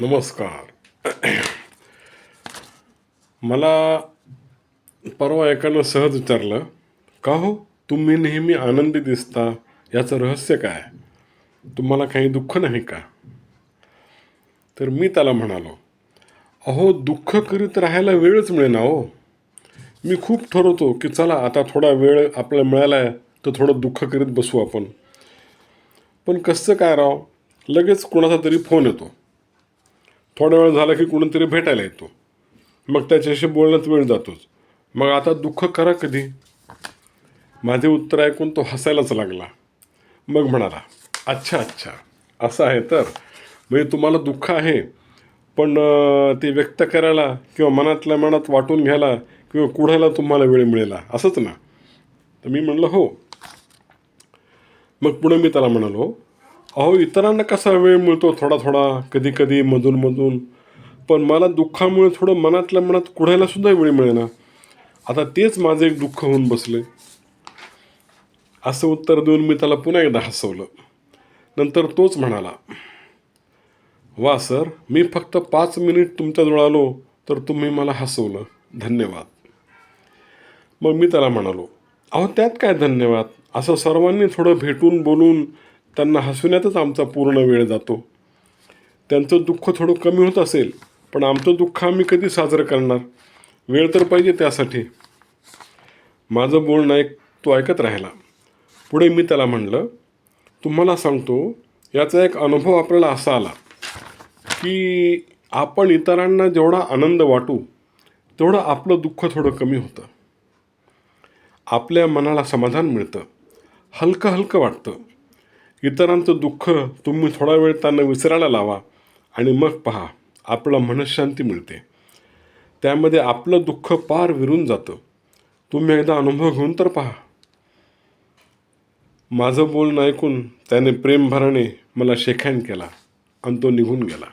नमस्कार. मला परवा एकानं सहज विचारलं का हो? तुम्ही नेहमी आनंदी दिसता? याचं रहस्य काय? तुम्हाला काही दुःख नाही का? तर मी त्याला म्हणालो अहो दुःख करीत राहायला वेळच मिळेना हो. मी खूप ठरवतो की चला आता थोडा वेळ आपल्याला मिळाला आहे तर थोडं दुःख करीत बसू आपण. पण कसं काय राव? लगेच कोणाचा तरी फोन येतो. थोडा वेळ झाला की कुणीतरी भेटायला येतो. मग त्याच्याशी बोलण्यात वेळ जातोच. मग आता दुःख करा कधी? माझे उत्तर ऐकून तो हसायलाच लागला. मग म्हणाला अच्छा अच्छा असं आहे तर. म्हणजे तुम्हाला दुःख आहे पण ते व्यक्त करायला किंवा मनातल्या मनात वाटून घ्यायला किंवा कुढायला तुम्हाला वेळ मिळेला. असंच ना? तर मी म्हणलं हो. मग पुढे मी त्याला म्हणालो अहो इतरांना कसा वेळ मिळतो थोडा थोडा कधी कधी मधून मधून. पण मला दुःखामुळे थोडं मनातल्या मनात कुढायला सुद्धा वेळ मिळेना. आता तेच माझं एक दुःख होऊन बसले असं उत्तर देऊन मी त्याला पुन्हा एकदा हसवलं. नंतर तोच म्हणाला वा सर मी फक्त पाच मिनिट तुमच्याजवळ आलो तर तुम्ही मला हसवलं. धन्यवाद. मग मी त्याला म्हणालो अहो त्यात काय धन्यवाद? असं सर्वांनी थोडं भेटून बोलून त्यांना हसवण्यातच आमचा पूर्ण वेळ जातो. त्यांचं दुःख थोडं कमी होत असेल पण आमचं दुःख आम्ही कधी साजरं करणार? वेळ तर पाहिजे त्यासाठी. माझं बोलणं ऐक तो ऐकत राहिला. पुढे मी त्याला म्हणलं तुम्हाला सांगतो याचा एक अनुभव आपल्याला असा आला की आपण इतरांना जेवढा आनंद वाटू तेवढं आपलं दुःख थोडं कमी होतं. आपल्या मनाला समाधान मिळतं. हलकं हलकं वाटतं. इतरांचं दुःख तुम्ही थोडा वेळ त्यांना विसरायला लावा आणि मग पहा आपलं मनशांती मिळते. त्यामध्ये आपलं दुःख पार विरून जातं. तुम्ही एकदा अनुभव घेऊन तर पहा. माझं बोलणं ऐकून त्याने प्रेमभराने मला शेखॅन केला आणि तो निघून गेला.